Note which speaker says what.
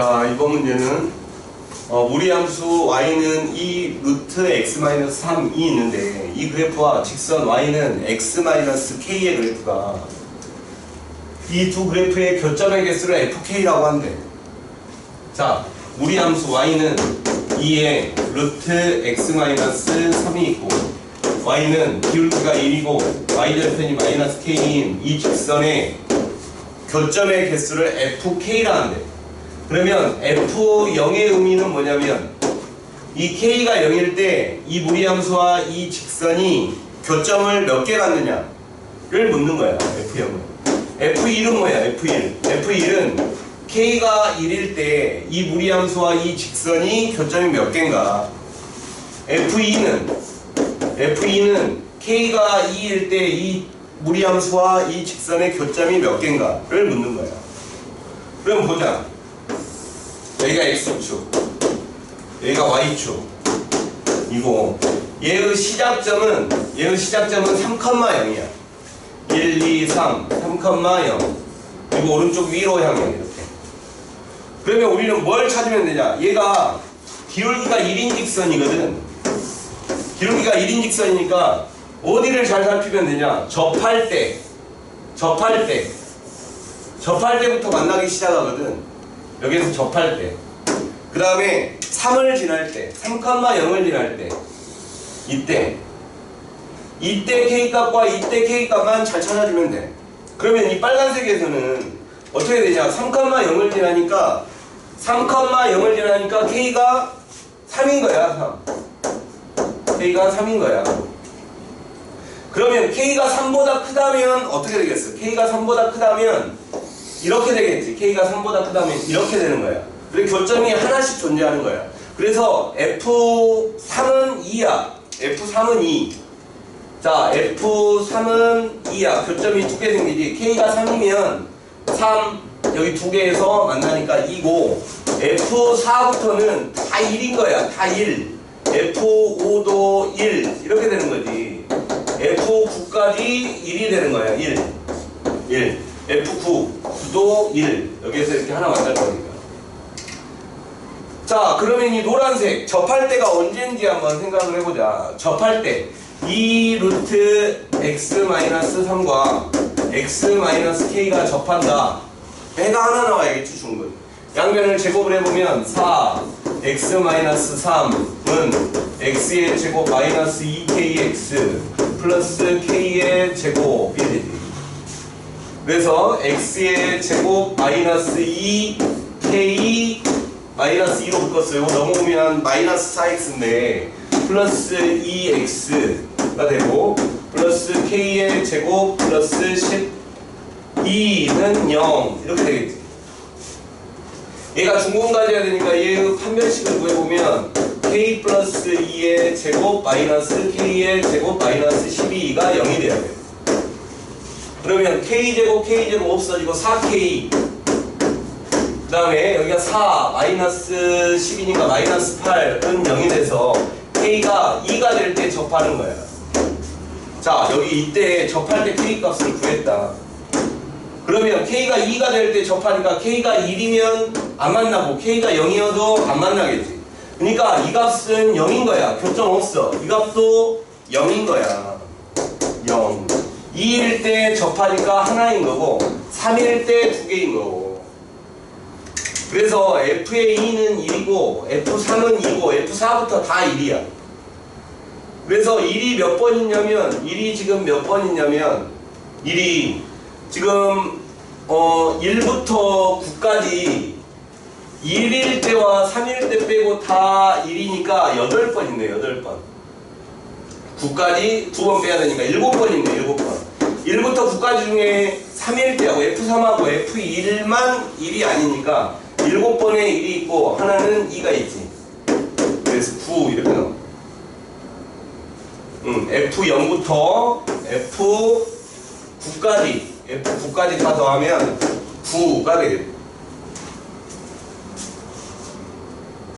Speaker 1: 자, 이번 문제는 어, 무리함수 y는 이 루트 x-3이 있는데 이 그래프와 직선 y는 x-k의 그래프가 이 두 그래프의 교점의 개수를 fk라고 한대. 자, 무리함수 y는 2에 루트 x-3이 있고 y는 기울기가 1이고 y절편이 마이너스 k인 이 직선의 교점의 개수를 fk라 한대. 그러면 f0의 의미는 뭐냐면 이 k가 0일 때 이 무리함수와 이 직선이 교점을 몇 개 갖느냐를 묻는 거야 f0은. F1은 뭐야 f1 f1은 k가 1일 때 이 무리함수와 이 직선이 교점이 몇 개인가? F2는 f2는 k가 2일 때 이 무리함수와 이 직선의 교점이 몇 개인가를 묻는 거야. 그럼 보자 여기가 x축 여기가 y축 이고 얘의 시작점은 얘의 시작점은 3,0이야. 1, 2, 3 3,0 그리고 오른쪽 위로 향해 이렇게. 그러면 우리는 뭘 찾으면 되냐? 얘가 기울기가 1인 직선이거든. 기울기가 1인 직선이니까 어디를 잘 살피면 되냐? 접할 때. 접할 때. 접할 때부터 만나기 시작하거든 여기에서 접할 때. 그 다음에 3을 지날 때, 3,0을 지날 때. 이때. 이때 K값과 이때 K값만 잘 찾아주면 돼. 그러면 이 빨간색에서는 어떻게 되냐. 3,0을 지나니까, 3,0을 지나니까 K가 3인 거야, 3. K가 3인 거야. 그러면 K가 3보다 크다면 어떻게 되겠어? K가 3보다 크다면 이렇게 되겠지. K가 3보다 크다면 이렇게 되는 거야. 그리고 교점이 하나씩 존재하는 거야. 그래서 F3은 2야. F3은 2. 자, F3은 2야. 교점이 두 개 생기지. K가 3이면 3, 여기 두 개에서 만나니까 2고, F4부터는 다 1인 거야. 다 1. F5도 1. 이렇게 되는 거지. F9까지 1이 되는 거야. 1. 1. F9, 9도 1. 여기에서 이렇게 하나 거니까. 자, 그러면 이 노란색, 접할 때가 언제인지 한번 생각을 해보자. 접할 때, 이 루트 x-3과 x-k가 접한다. 배가 하나 나와야겠지, 충분. 양변을 제곱을 해보면 4, x-3은 x의 제곱 마이너스 2kx 플러스 k의 제곱이 되지. 그래서 x의 제곱 마이너스 2k 마이너스 2로 묶었어요. 넘어오면 마이너스 4x인데 플러스 2x가 되고 플러스 k의 제곱 플러스 12는 0 이렇게 되겠지. 얘가 중공까지 해야 되니까 얘의 판별식을 구해보면 k 플러스 2의 제곱 마이너스 k의 제곱 마이너스 12가 0이 돼야 돼요. 그러면 k제곱 k제곱 없어지고 4k 그 다음에 여기가 4 마이너스 10이니까 마이너스 8은 0이 돼서 k가 2가 될 때 접하는 거야. 자 여기 이때 접할 때 k 값을 구했다. 그러면 k가 2가 될 때 접하니까 k가 1이면 안 만나고 k가 0이어도 안 만나겠지. 그러니까 이 값은 0인 거야. 교점 없어. 이 값도 0인 거야. 0 2일 때 접하니까 하나인 거고 3일 때 두 개인 거고. 그래서 F의 2는 1이고 F3은 2고 F4부터 다 1이야. 그래서 1이 몇 번이냐면 1이 지금 몇 번이냐면 1이 지금 어 1부터 9까지 1일 때와 3일 때 빼고 다 1이니까 8번 있네 8번. 9까지 두 번 빼야 되니까 7번 있네 7번 1부터 9까지 중에 3일 때하고 F3하고 F1만 1이 아니니까 7번에 1이 있고 하나는 2가 있지. 그래서 9 이렇게 나와. 음, F0부터 F9까지 F9까지 다 더하면 9가 되겠다